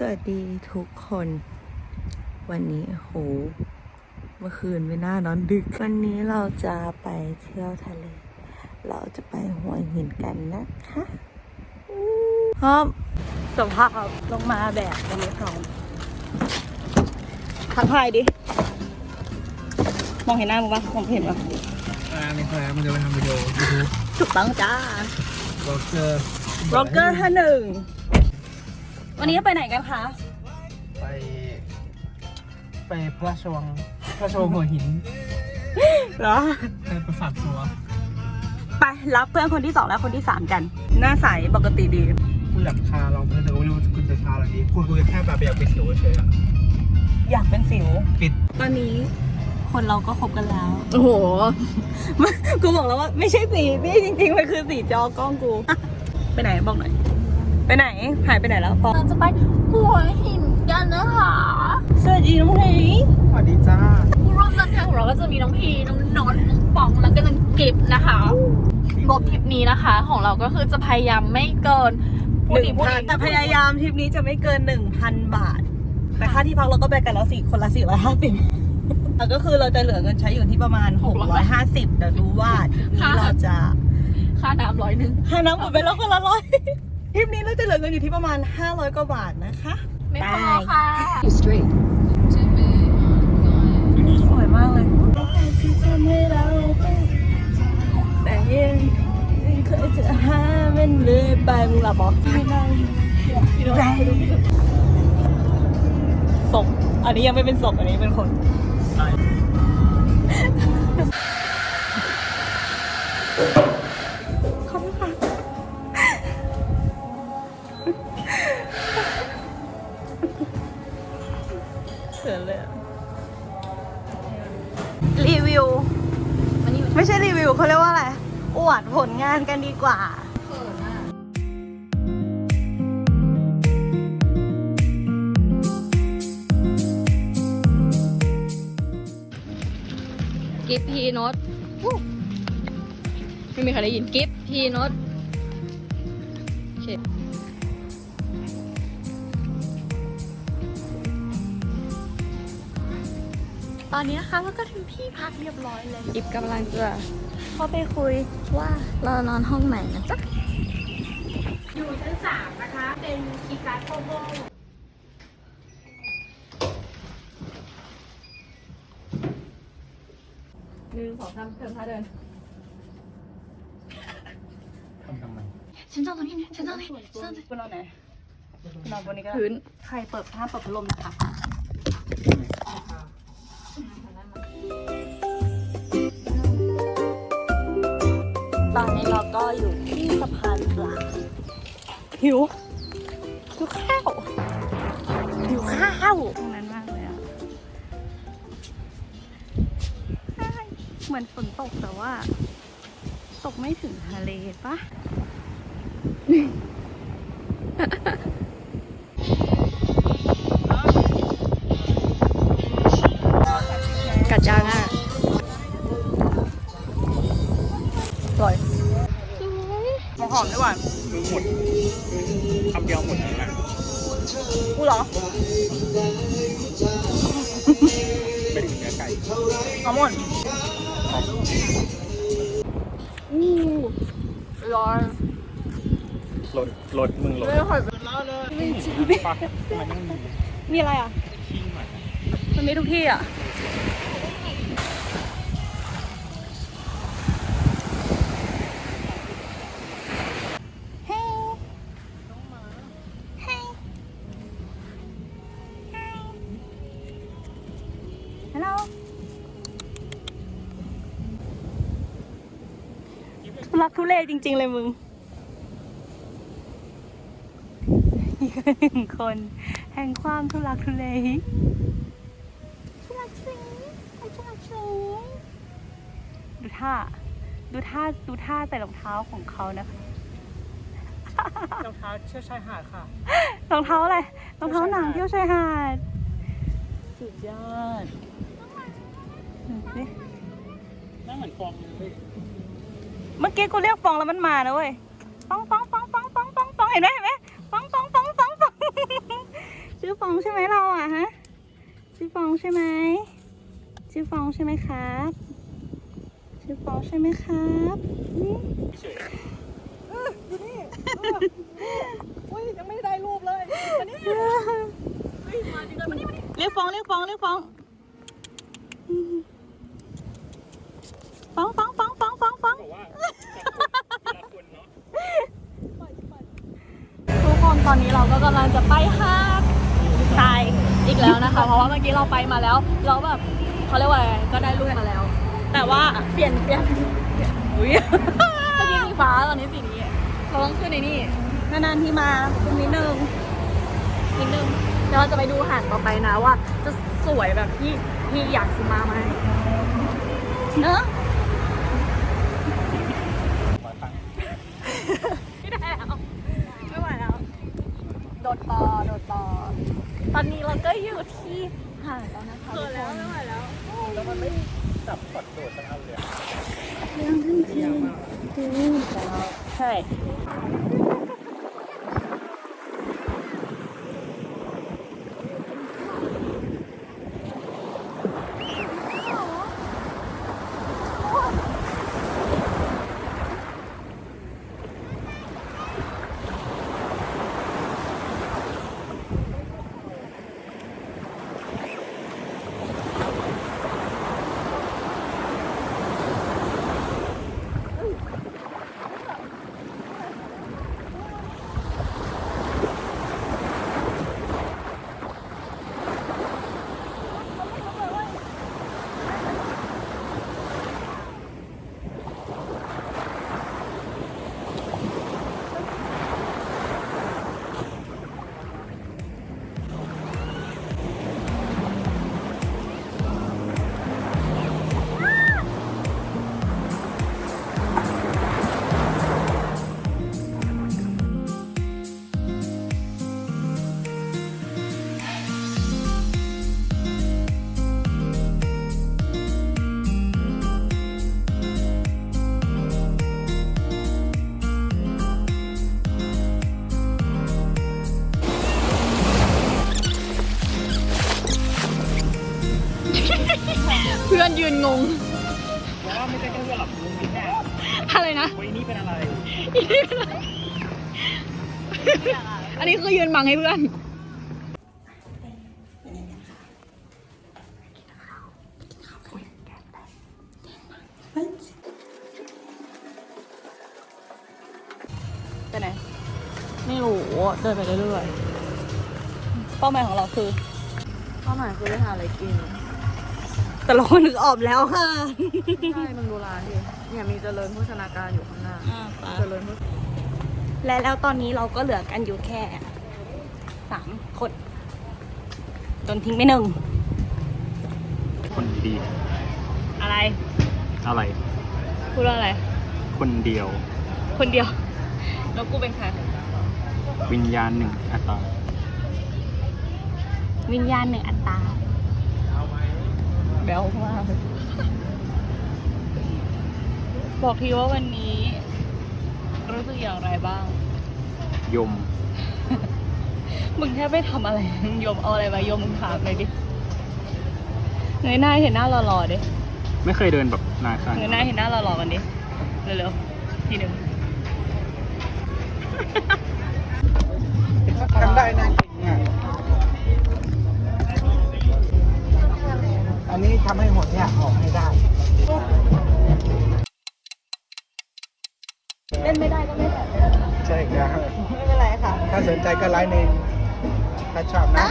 ตาตาสวัสดีทุกคน วันนี้โห เมื่อคืนไม่น่านอนดึก วันนี้เราจะไปเที่ยวทะเล เราจะไปหัวหินกันนะคะอืมพร้อมสภาพลงมาแบบยังไม่พร้อมทักทายดิ มองเห็นหน้ามึงปะมองไม่เห็นปะอ่าไม่เคยมันจะไปทำวิดีโอยูทูบถูกต้องจ้าบล็อกเกอร์บล็อกเกอร์ท่านหนึ่ง วันนี้จะไปไหนกันคะไป ไปพระราชวังพระราชวังหัวหินเหรอไปประสาทตัวไปรับเพื่อนคนที่สองและคนที่สามกัน หน้าใสปกติดีคุณอยากทาเราเพื่อนแต่ก็ไม่รู้คุณจะทาอะไรดีคุณคุยแค่แบบอยากเป็นสิวเฉยๆอะอยากเป็นสิวปิด ตอนนี้คนเราก็คบกันแล้ว โอ้โหกูบอกแล้วว่าไม่ใช่สีนี่จริงๆมันคือสีจอกล้องกู ไปไหนบอกหน่อย ไปไหน หายไปไหนแล้วปอเราจะไปหัวหินกันนะคะสวัสดีน้องเพลงสวัสดีจ้าผู้ร่วมเดินทางของเราก็จะมีน้องพีน้องนอนน้องปองแล้วก็น้องกิฟนะคะงบทริปนี้นะคะ ของเราก็คือจะพยายามไม่เกินหพูดนึ่ดีงพูดพันดีแต่พยายามทริปนี้จะไม่เกินหนึ่งพันบาท แต่ค่าที่พักเราก็ไปกันแล้วสี่คนละสี่ร้อยห้าสิบก็คือเราจะเหลือเงินใช้อยู่ที่ประมาณหกร้อยห้าสิบเดี๋ยวดูว่าทริปนี้เราจะค่าน้ำร้อยหนึ่งค่าน้ำหมดไปแล้วคนละร้อย ทริปนี้เราจะเหลือเงินอยู่ที่ประมาณ 500 กว่าบาทนะคะ ไม่พอค่ะสวยมากเลยที่ทำให้เราแต่ยังเคยจะหามันเลยไปมึงหลับบอกศพอันนี้ยังไม่เป็นศพอันนี้เป็นคน ขินเลยอะรีวิว ไม่ใช่รีวิวเขาเรียกว่าอะไร อวดผลงานกันดีกว่ากิฟพีโนตไม่มีใครได้ยินกิฟพีโนต ตอนนี้นะคะเราก็ถึงที่พักเรียบร้อยเลยอิบกำลังจะเข้าไปคุยว่าเรานอนห้องไหนนะจ๊ะอยู่ชั้นสามนะคะ เป็นคีย์การ์ดโคโบหนึ่งสองสามเทิมท่าเดินทำทำไมฉันจองตรงนี้ฉันจองตรงนี้ฉันจองตรงนี้คุณนอนไหนคุณนอนบนนี้ก็ได้พื้นใครเปิดห้ามเปิดพัดลมนะคะ ตอนนี้เราก็อยู่ที่สะพานปลาหิวหิวข้าวหิวข้าวตรงนั้นมากเลยอะใช่เหมือนฝนตกแต่ว่า ตกไม่ถึงทะเลปะ อู้ร้อนรถรถมึงรถไม่ค่อยเป็นไม่จริงปะมันต้องมีมีอะไรอะขี้หน่อยมันมีทุกที่อะ ทุลักทุเลจริง ๆ เลยมึง อีกหนึ่งคน แห่งความทุลักทุเลทุลักทุเลทุลักทุเลดูท่า ดูท่า ดูท่าใส่รองเท้าของเขานะคะรองเท้าเชือกชายหาดค่ะ รองเท้าอะไร รองเท้าหนังเที่ยวชายหาด สุดยอดดูสินั่งเหมือนฟองเลย เมื่อกี้กูเรียกฟองแล้วมันมานะเว้ยฟองฟองฟองฟองฟองฟองฟองเห็นไหมเห็นไหมฟองฟองไหมเราอะฮะชื่อฟองใช่ไหมชื่อฟองใช่ไหมครับชื่อฟองใช่ไหมครับนี่อุ้ยยังไม่ได้รูปเลยอันนี้เรียกฟองเรียกฟองเรียกฟองฟองฟองฟองฟองฟองฟอง บอกว่าจะคนเนาะ ทุกคน ตอนนี้เราก็กำลังจะไปหาดทรายอีกแล้วนะคะ เพราะว่าเมื่อกี้เราไปมาแล้ว เราแบบเขาเรียกว่าอะไรก็ได้รูปมาแล้ว แต่ว่าเปลี่ยนเปลี่ยนอุ้ยเมื่อกี้สีฟ้าตอนนี้สีนี้เราต้องขึ้นในนี่นานๆที่มาตรงนิดนึงนิดนึงเดี๋ยวเราจะไปดูหาดต่อไปนะว่า จะสวยแบบที่ที่อยากซื้อมาไหมเนอะไม่ได้แล้วไม่ไหวแล้ว โดดต่อโดดต่อตอนนี้เราก็อยู่ที่หาดแล้วนะคะเกิดแล้วไม่ไหวแล้วแล้วมันไม่จับกดโดดสักอันเลยอะเรื่องจริงจริงใช่ ยืนงง ว่าไม่ใช่แค่เพื่อนหรอกลุงนี่แน่อะไรนะวันนี้เป็นอะไรอันนี้คือยืนบังให้เพื่อน ไปไหน ไม่รู้ เดินไปเรื่อยๆ เป้าหมายของเราคือ เป้าหมายคือไปหาอะไรกิน แต่เราคนนึกออกแล้วค่ะ ใช่มึงดูร้านดิเนี่ยมีเจริญโภชนาการอยู่ข้างหน้าเจริญโภชและแล้วตอนนี้เราก็เหลือกันอยู่แค่สามคนโดนทิ้งไปหนึ่ง คนดีอะไร อะไร พูดว่าอะไร คนเดียว คนเดียว แล้วกูเป็นใคร วิญญาณหนึ่งอัตตาวิญญาณหนึ่งอัตตา แบลมาก บอกทีว่าวันนี้ รู้สึกอย่างไรบ้าง ยม มึงแค่ไปทำอะไรโยมเอาอะไรมาโยมมึงถามเลยดิเงยหน้าให้เห็นหน้าหล่อๆดิ ไม่เคยเดินแบบนานขนาดเงยหน้าให้เห็นหน้าหล่อๆกันดิ เร็วๆทีหนึ่ง ทำให้หัวเนี่ยออกให้ได้ เล่นไม่ได้ก็ไม่ได้ใช่ครับ ไม่เป็นไรค่ะ ถ้าสนใจก็ไลน์ในถ้าชอบนะ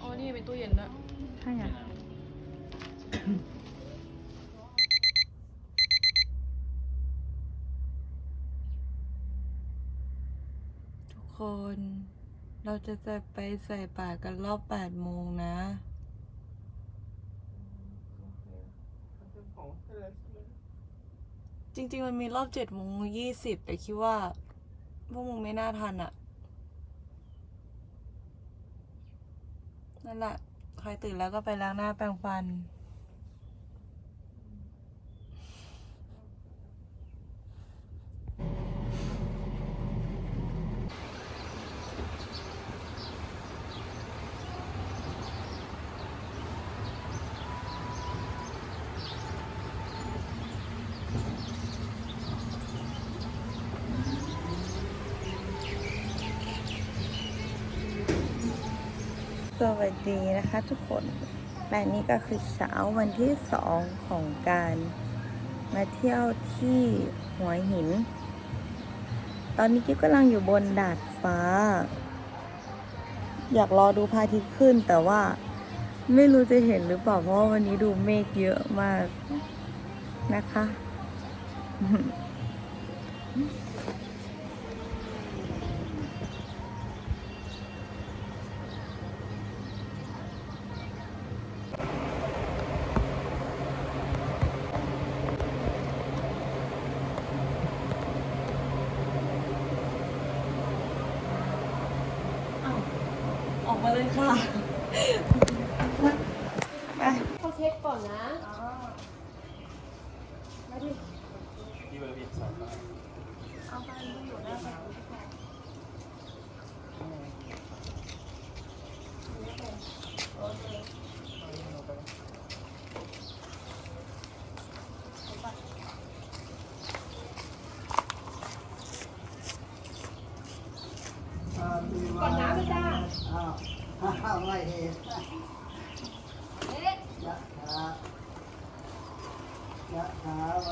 อ๋อ นี่เป็นตู้เย็นด้วยใช่ไงทุกคน เราจะจะไปใส่บากันรอบแปดโมงนะ จริง ๆ มันมีรอบเจ็ดโมงยี่สิบแต่คิดว่า พวกมึงไม่น่าทันอะนั่นแหละ ใครตื่นแล้วก็ไปล้างหน้าแปรงฟัน ส วัสดีนะคะทุกคนและนี่ก็คือเช้าวันที่สองของการมาเที่ยวที่หัวหิน ตอนนี้กิ๊บกำลังอยู่บนดาดฟ้า อยากรอดูพระอาทิตย์ขึ้น แต่ว่าไม่รู้จะเห็นหรือเปล่า เพราะวันนี้ดูเมฆเยอะมากนะคะ เลยค่ะ ไป เขาเช็คก่อนนะ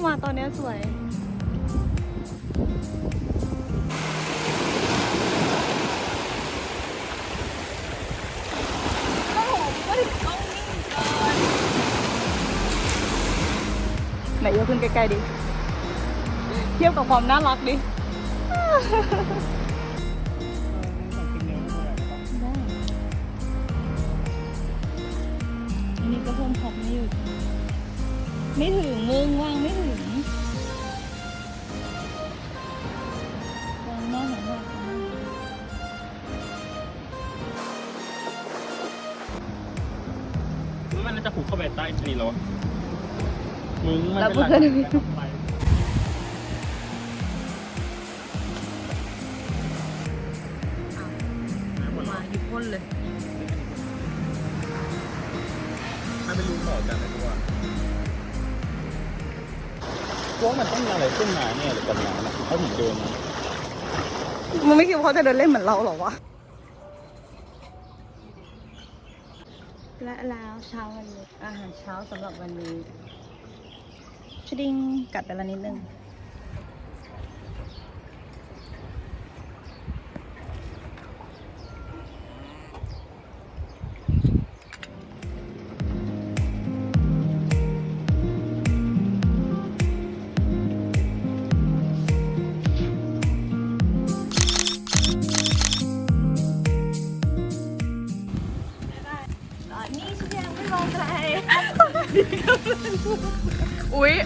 งมาตอนนี้สวยไหนยกขึ้นใกล้ๆดิ เทียบกับความน่ารักดิ ได้อันนี้ก็เพิ่มพอกไม่หยุด ไม่ถึงมึงวางไม่ถึงวางหน้าหันหน้ามันน่าจะผูกเข้าไปใต้นี่แล้วมึงมันเป็นหลักไม่ต้องไปมาหยิบพ่นเลยถ้าไปรู้ต่อกันไม่รู้ว่า ว่ามันต้องมีอะไรขึ้นมาเนี่ยหรือกับน้ำนะเขาถึงเดินมามึงไม่คิดว่าเขาจะเดินเล่นเหมือนเราหรอวะ และแล้วเช้าวันนี้อาหารเช้าสำหรับวันนี้ชดิงกัดไปละนิดนึง อุ๊ย